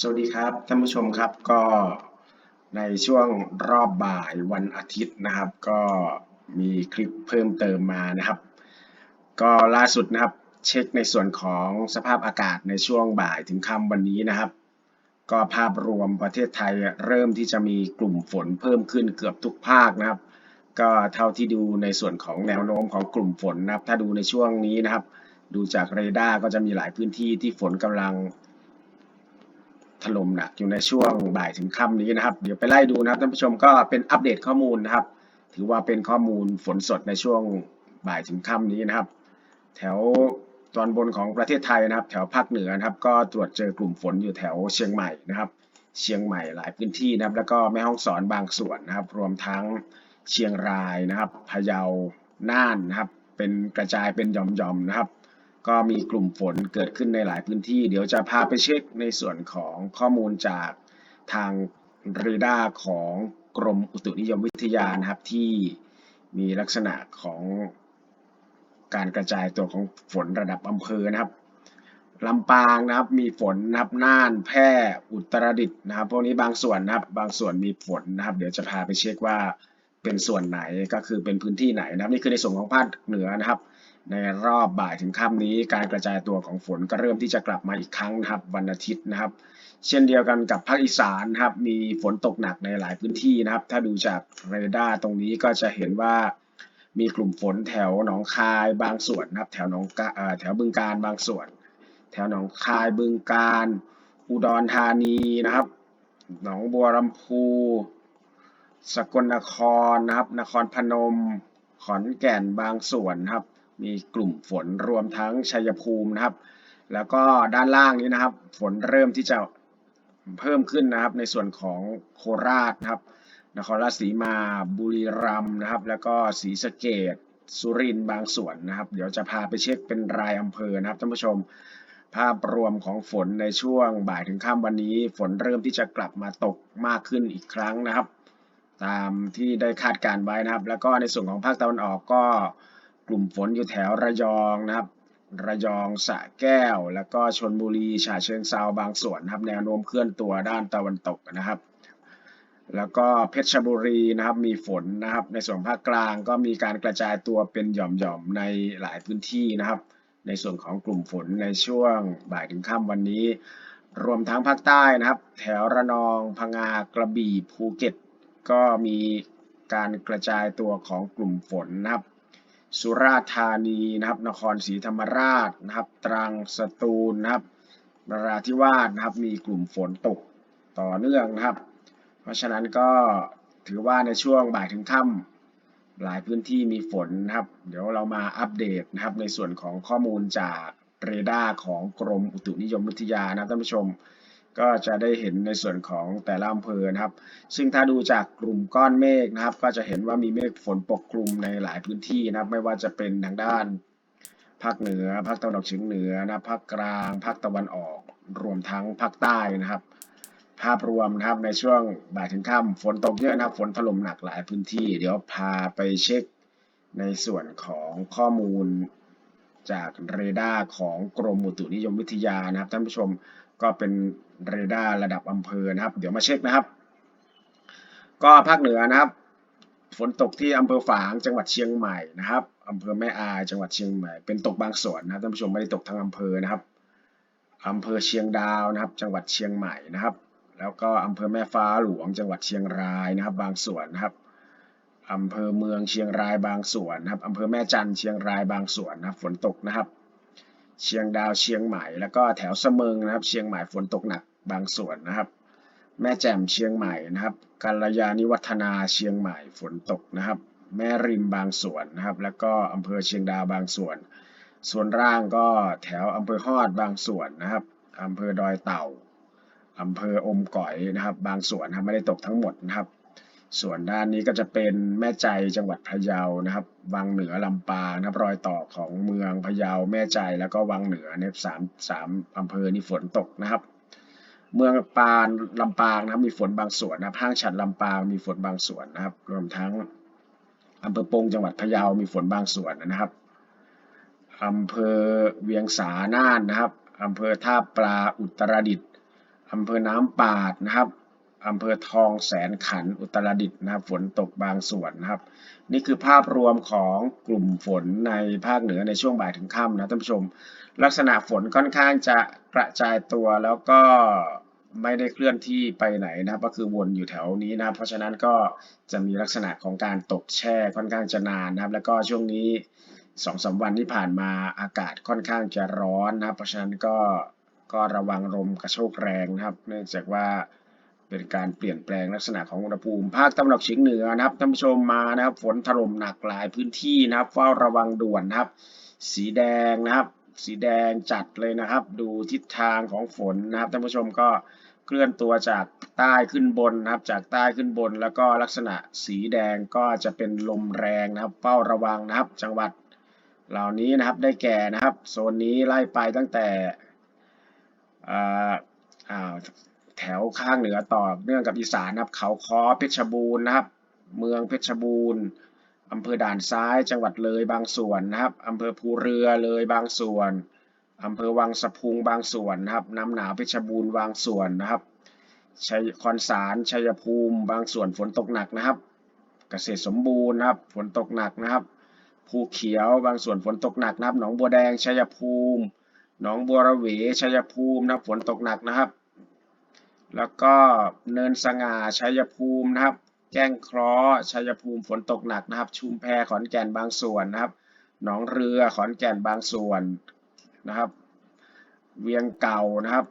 สวัสดีครับท่านผู้ชมครับก็ในช่วงรอบบ่ายวันอาทิตย์นะครับ ก็มีคลิปเพิ่มเติมมานะครับ ก็ล่าสุดนะครับเช็คในส่วนของสภาพอากาศในช่วงบ่ายถึงค่ำวันนี้นะครับ ก็ภาพรวมประเทศไทยเริ่มที่จะมีกลุ่มฝนเพิ่มขึ้นเกือบทุกภาคนะครับ ก็เท่าที่ดูในส่วนของแนวโน้มของกลุ่มฝนนะครับ ถ้าดูในช่วงนี้นะครับ ดูจากเรดาร์ก็จะมีหลายพื้นที่ที่ฝนกำลัง ถล่มหนักอยู่ในช่วงบ่ายถึงค่ำนี้นะครับ เดี๋ยวไปไล่ดูนะครับท่านผู้ชมก็เป็นอัปเดตข้อมูลนะครับ ถือว่าเป็นข้อมูลฝนสดในช่วงบ่ายถึงค่ำนี้นะครับ แถวตอนบนของประเทศไทยนะครับ แถวภาคเหนือนะครับ ก็ตรวจเจอกลุ่มฝนอยู่แถวเชียงใหม่นะครับ เชียงใหม่หลายพื้นที่นะครับ แล้วก็แม่ฮ่องสอนบางส่วนนะครับ รวมทั้งเชียงรายนะครับพะเยาน่านนะครับ เป็นกระจายเป็นหย่อมๆนะครับ ก็มีกลุ่มฝนเกิดขึ้นในหลายพื้นที่ เดี๋ยวจะพาไปเช็คในส่วนของข้อมูลจากทางเรดาร์ของกรมอุตุนิยมวิทยานะครับที่มีลักษณะของการกระจายตัวของฝนระดับอำเภอนะครับลำปางนะครับมีฝนนะครับน่านแพร่อุตรดิตถ์นะครับพวกนี้บางส่วนนะครับบางส่วนมีฝนนะครับ เดี๋ยวจะพาไปเช็คว่าเป็นส่วนไหนก็คือเป็นพื้นที่ไหนนะครับ นี่คือในส่วนของภาคเหนือนะครับ ในรอบบ่ายถึงค่ำนี้การกระจายตัวของฝนก็เริ่มที่จะกลับมาอีกครั้งนะครับวันอาทิตย์นะครับ เช่นเดียวกันกับภาคอีสานนะครับมีฝนตกหนักในหลายพื้นที่นะครับ ถ้าดูจากเรดาร์ตรงนี้ก็จะเห็นว่ามีกลุ่มฝนแถวหนองคายบางส่วนนะครับ แถวหนองกาแถวบึงการบางส่วน แถวหนองคายบึงการ อุดรธานีนะครับ หนองบัวลำพู สกลนครนะครับ นครพนม ขอนแก่นบางส่วนนะครับ มีกลุ่มฝนรวมทั้งชัยภูมินะครับ แล้วก็ด้านล่างนี้นะครับ ฝนเริ่มที่จะเพิ่มขึ้นนะครับ ในส่วนของโคราชนะครับ นครราชสีมาบุรีรัมย์นะครับ แล้วก็ศรีสะเกษสุรินทร์บางส่วนนะครับ เดี๋ยวจะพาไปเช็คเป็นรายอำเภอนะครับท่านผู้ชมภาพรวมของฝนในช่วงบ่ายถึงค่ำวันนี้ ฝนเริ่มที่จะกลับมาตกมากขึ้นอีกครั้งนะครับ ตามที่ได้คาดการไว้นะครับ แล้วก็ในส่วนของภาคตะวันออกก็ กลุ่มฝนอยู่แถวระยองนะครับระยองสะแก้ว แล้วก็ชนบุรีฉะเชิงเซาบางส่วนนะครับแนวโน้มเคลื่อนตัวด้านตะวันตกนะครับ แล้วก็เพชรบุรีนะครับมีฝนนะครับ ในส่วนภาคกลางก็มีการกระจายตัวเป็นหย่อมๆในหลายพื้นที่นะครับ ในส่วนของกลุ่มฝนในช่วงบ่ายถึงค่ำวันนี้ รวมทั้งภาคใต้นะครับ แถวระนองพังงากระบี่ภูเก็ต ก็มีการกระจายตัวของกลุ่มฝนนะครับ สุราษฎร์ธานีนะครับ นครศรีธรรมราชนะครับ ตรังสตูลนะครับนราธิวาสนะครับ มีกลุ่มฝนตกต่อเนื่องนะครับ เพราะฉะนั้นก็ถือว่าในช่วงบ่ายถึงค่ำหลายพื้นที่มีฝนนะครับ เดี๋ยวเรามาอัปเดตนะครับ ในส่วนของข้อมูลจากเรดาร์ของกรมอุตุนิยมวิทยานะท่านผู้ชม ก็จะได้เห็นในส่วนของแต่ละอำเภอนะครับ ซึ่งถ้าดูจากกลุ่มก้อนเมฆนะครับ ก็จะเห็นว่ามีเมฆฝนปกคลุมในหลายพื้นที่นะครับ ไม่ว่าจะเป็นทางด้านภาคเหนือ ภาคตะวันออกเฉียงเหนือนะภาคกลาง ภาคตะวันออก รวมทั้งภาคใต้นะครับ ภาพรวมนะครับในช่วงบ่ายถึงค่ำฝนตกเยอะนะครับ ฝนถล่มหนักหลายพื้นที่ เดี๋ยวพาไปเช็คในส่วนของข้อมูลจากเรดาร์ของกรมอุตุนิยมวิทยานะครับท่านผู้ชมก็เป็น เรดาร์ระดับอำเภอนะครับ เดี๋ยวมาเช็คนะครับ ก็ภาคเหนือนะครับ ฝนตกที่อำเภอฝางจังหวัดเชียงใหม่นะครับอำเภอแม่อายจังหวัดเชียงใหม่ เป็นตกบางส่วนนะท่านผู้ชมไม่ได้ตกทั้งอำเภอนะครับอำเภอเชียงดาวนะครับ จังหวัดเชียงใหม่นะครับ แล้วก็อำเภอแม่ฟ้าหลวง จังหวัดเชียงรายนะครับ บางส่วนนะครับอำเภอเมืองเชียงรายบางส่วนนะครับอำเภอแม่จันเชียงรายบางส่วนนะฝนตกนะครับ เชียงดาวเชียงใหม่ แล้วก็แถวเสมิงนะครับ เชียงใหม่ฝนตกหนักบางส่วนนะครับ แม่แจ่มเชียงใหม่นะครับกัลยาณิวัฒนาเชียงใหม่ฝนตกนะครับ แม่ริมบางส่วนนะครับ แล้วก็อำเภอเชียงดาวบางส่วน ส่วนล่างก็แถวอำเภอฮอดบางส่วนนะครับอำเภอดอยเต่าอำเภออมก๋อยนะครับ บางส่วนนะไม่ได้ตกทั้งหมดนะครับ ส่วนด้านนี้ก็จะเป็นแม่ใจจังหวัดพะเยานะครับ วังเหนือลำปางนะครับรอยต่อของเมืองพะเยาแม่ใจแล้วก็วังเหนือเนี่ยสามสามอำเภอนี่ฝนตกนะครับ เมืองปานลำปางนะครับมีฝนบางส่วนนะครับห้างฉัดลำปางมีฝนบางส่วนนะครับ รวมทั้งอำเภอปงจังหวัดพะเยามีฝนบางส่วนนะครับอำเภอเวียงสาน่านนะครับอำเภอท่าปลาอุตรดิตถ์อำเภอน้ำปาดนะครับ อำเภอทองแสนขันอุตรดิตถ์นะครับฝนตกบางส่วนนะครับ นี่คือภาพรวมของกลุ่มฝนในภาคเหนือในช่วงบ่ายถึงค่ำนะท่านผู้ชม ลักษณะฝนค่อนข้างจะกระจายตัวแล้วก็ไม่ได้เคลื่อนที่ไปไหนนะครับ ก็คือวนอยู่แถวนี้นะครับเพราะฉะนั้นก็จะมีลักษณะของการตกแช่ค่อนข้างจะนานนะครับ แล้วก็ช่วงนี้สองสามวันที่ผ่านมาอากาศค่อนข้างจะร้อนนะเพราะฉะนั้นก็ก็ระวังลมกระโชกแรงนะครับ เนื่องจากว่า เป็นการเปลี่ยนแปลงลักษณะของอุณหภูมิ ภาคตะวันออกเฉียงเหนือนะครับท่านผู้ชมมานะครับฝนถล่มหนักหลายพื้นที่นะครับเฝ้าระวังด่วนนะครับ สีแดงนะครับ สีแดงจัดเลยนะครับ ดูทิศทางของฝนนะครับท่านผู้ชมก็เคลื่อนตัวจากใต้ขึ้นบนนะครับ จากใต้ขึ้นบน แล้วก็ลักษณะสีแดงก็จะเป็นลมแรงนะครับ เฝ้าระวังนะครับ จังหวัดเหล่านี้นะครับได้แก่นะครับ โซนนี้ไล่ไปตั้งแต่อ่าอ่า แถวข้างเหนือต่อเนื่องกับอีสานนะครับ เขาคอเพชรบูรณ์นะครับ เมืองเพชรบูรณ์อำเภอด่านซ้ายจังหวัดเลยบางส่วนนะครับอำเภอภูเรือเลยบางส่วนอำเภอวังสะพุงบางส่วนนะครับน้ำหนาวเพชรบูรณ์บางส่วนนะครับชัยคอนสารชัยภูมิ บางส่วนฝนตกหนักนะครับ เกษตรสมบูรณ์นะครับ ฝนตกหนักนะครับภูเขียวบางส่วนฝนตกหนักนะครับ หนองบัวแดงชัยภูมิ หนองบัวระเวชัยภูมินะครับฝนตกหนักนะครับ แล้วก็เนินสง่าชัยภูมินะครับ แก้งเคราะห์ชัยภูมิฝนตกหนักนะครับ ชุมแพขอนแก่นบางส่วนนะครับ หนองเรือขอนแก่นบางส่วนนะครับ เวียงเก่านะครับ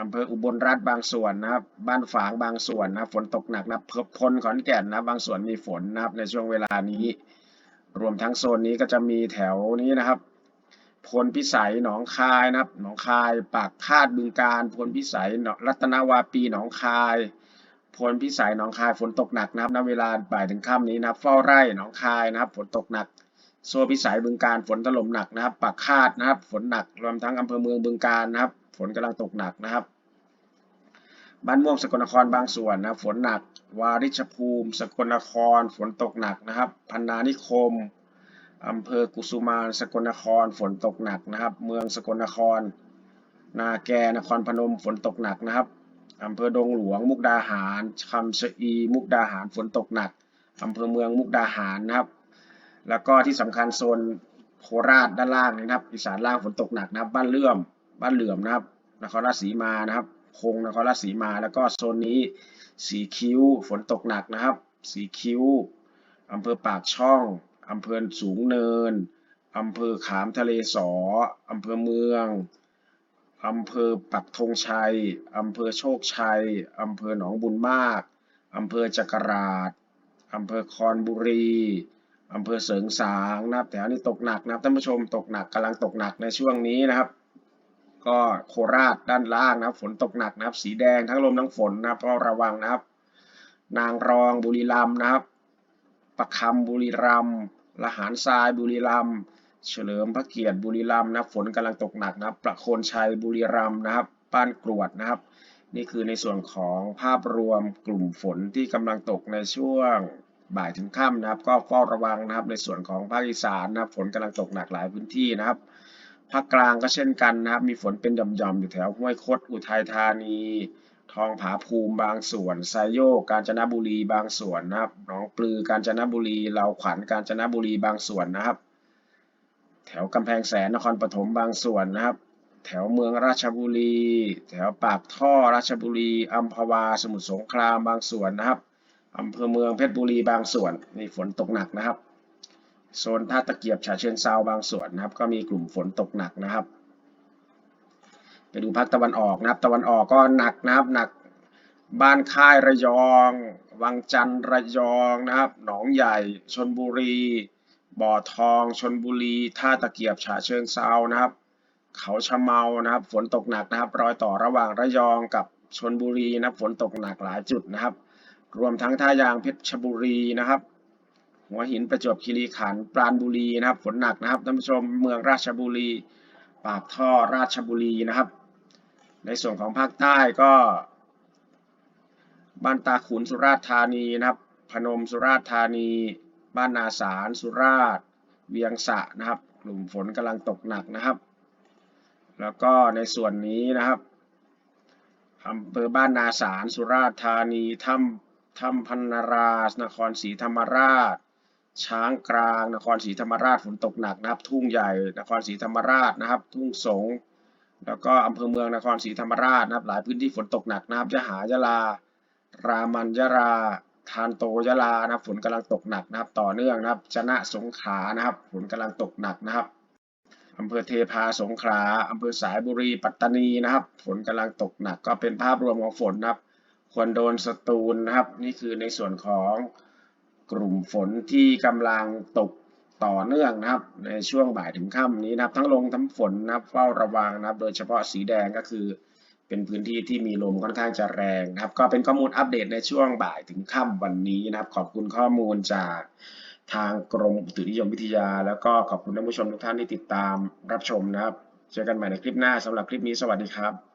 อำเภออุบลรัฐบางส่วนนะครับ บ้านฝางบางส่วนนะครับฝนตกหนักนะครับพลขอนแก่นนะบางส่วนมีฝนนะครับในช่วงเวลานี้ รวมทั้งโซนนี้ก็จะมีแถวนี้นะครับ พลพิสัยหนองคายนะครับหนองคาย ปากคาดบึงการพลพิสัยรัตนาวาปีหนองคายพลพิสัยหนองคายฝนตกหนักนะครับณเวลาบ่ายถึงค่ำนี้นะครับ เฝ้าไร่หนองคายนะครับ ฝนตกหนักโซพิสัยบึงการฝนถล่มหนักนะครับปากคาดนะครับ ฝนหนักรวมทั้งอำเภอเมืองบึงการนะครับ ฝนกำลังตกหนักนะครับบ้านม่วงสกลนครบางส่วนนะฝนหนัก วาริชภูมิ สกลนคร ฝนตกหนักนะครับ พันนานิคม อำเภอกุสุมานสกลนครฝนตกหนักนะครับ เมืองสกลนคร นาแกนครพนมฝนตกหนักนะครับอำเภอดงหลวงมุกดาหารคำชะอีมุกดาหารฝนตกหนักอำเภอเมืองมุกดาหารนะครับ แล้วก็ที่สำคัญโซนโคราชด้านล่างนะครับ อีสานล่างฝนตกหนักนะครับ บ้านเลื่อมบ้านเหลื่อมนะครับนครราชสีมานะครับ คงนครราชสีมา แล้วก็โซนนี้สีคิ้วฝนตกหนักนะครับ สีคิ้วอำเภอปากช่อง อำเภอสูงเนิน อำเภอขามทะเลสอ อำเภอเมือง อำเภอปักธงชัย อำเภอโชคชัย อำเภอหนองบุญมาก อำเภอจักราชอำเภอคอนบุรี อำเภอเสริงสางนะครับแถวนี้ตกหนักนะครับท่านผู้ชมตกหนักกำลังตกหนักในช่วงนี้นะครับ ก็โคราชด้านล่างนะครับฝนตกหนักนะครับ สีแดงทั้งลมทั้งฝนนะครับก็ระวังนะครับ นางรองบุรีรัมย์นะครับ ประคำบุรีรัมย์ละหารทรายบุรีรัมย์เฉลิมพระเกียรติบุรีรัมย์นะฝนกำลังตกหนักนะประโคนชัยบุรีรัมย์นะครับบ้านกรวดนะครับ นี่คือในส่วนของภาพรวมกลุ่มฝนที่กำลังตกในช่วงบ่ายถึงค่ำนะครับ ก็เฝ้าระวังนะครับ ในส่วนของภาคอีสานนะครับฝนกำลังตกหนักหลายพื้นที่นะครับภาคกลางก็เช่นกันนะครับ มีฝนเป็นหย่อมๆอยู่แถวห้วยคดอุทัยธานี ทองผาภูมิบางส่วนไซโยกกาญจนบุรีบางส่วนนะครับหนองปลือกาญจนบุรีเหล่าขวัญกาญจนบุรีบางส่วนนะครับ แถวกำแพงแสนนครปฐมบางส่วนนะครับ แถวเมืองราชบุรี แถวปากท่อราชบุรีอัมพวาสมุทรสงครามบางส่วนนะครับอำเภอเมืองเพชรบุรีบางส่วนนี่ฝนตกหนักนะครับโซนท่าตะเกียบฉะเชิงเซาบางส่วนนะครับ ก็มีกลุ่มฝนตกหนักนะครับ ไปดูภาคตะวันออกนะครับ ตะวันออกก็หนักนะครับหนักบ้านค่ายระยอง วังจันทร์ระยองนะครับ หนองใหญ่ชนบุรี บ่อทองชนบุรีท่าตะเกียบฉะเชิงเซานะครับ เขาชะเมานะครับ ฝนตกหนักนะครับ รอยต่อระหว่างระยองกับชนบุรีนะครับฝนตกหนักหลายจุดนะครับ รวมทั้งท่ายางเพชรบุรีนะครับ หัวหินประจวบคีรีขันธ์ปราณบุรีนะครับ ฝนหนักนะครับท่านผู้ชมเมืองราชบุรี ปากท่อราชบุรีนะครับ ในส่วนของภาคใต้ก็บ้านตาขุนสุราษฎร์ธานีนะครับ พนมสุราษฎร์ธานี บ้านนาสารสุราษฎร์เวียงสะนะครับ กลุ่มฝนกำลังตกหนักนะครับ แล้วก็ในส่วนนี้นะครับอำเภอบ้านนาสารสุราษฎร์ธานีถ้ำถ้ำพันนารานครศรีธรรมราช ช้างกลาง นครศรีธรรมราชฝนตกหนักนะครับ ทุ่งใหญ่ นครศรีธรรมราชนะครับ ทุ่งสง แล้วก็อำเภอเมืองนครศรีธรรมราชนะครับ หลายพื้นที่ฝนตกหนักนะครับยะหายะลา รามันยะลาทานโตยะลานะครับฝนกำลังตกหนักนะครับ ต่อเนื่องนะครับจะนะสงขานะครับ ฝนกำลังตกหนักนะครับอำเภอเทพาสงขลาอำเภอสายบุรีปัตตานีนะครับ ฝนกำลังตกหนัก ก็เป็นภาพรวมของฝนนะครับ ควรโดนสตูลนะครับ นี่คือในส่วนของกลุ่มฝนที่กำลังตก ต่อเนื่องนะครับ ในช่วงบ่ายถึงค่ำนี้นะครับ ทั้งลมทั้งฝนนะครับเฝ้าระวังนะครับ โดยเฉพาะสีแดงก็คือ เป็นพื้นที่ที่มีลมค่อนข้างจะแรงนะครับ ก็เป็นข้อมูลอัปเดตในช่วงบ่ายถึงค่ำวันนี้นะครับ ขอบคุณข้อมูลจากทางกรมอุตุนิยมวิทยา แล้วก็ขอบคุณท่านผู้ชมทุกท่านที่ติดตามรับชมนะครับ เจอกันใหม่ในคลิปหน้าสำหรับคลิปนี้สวัสดีครับ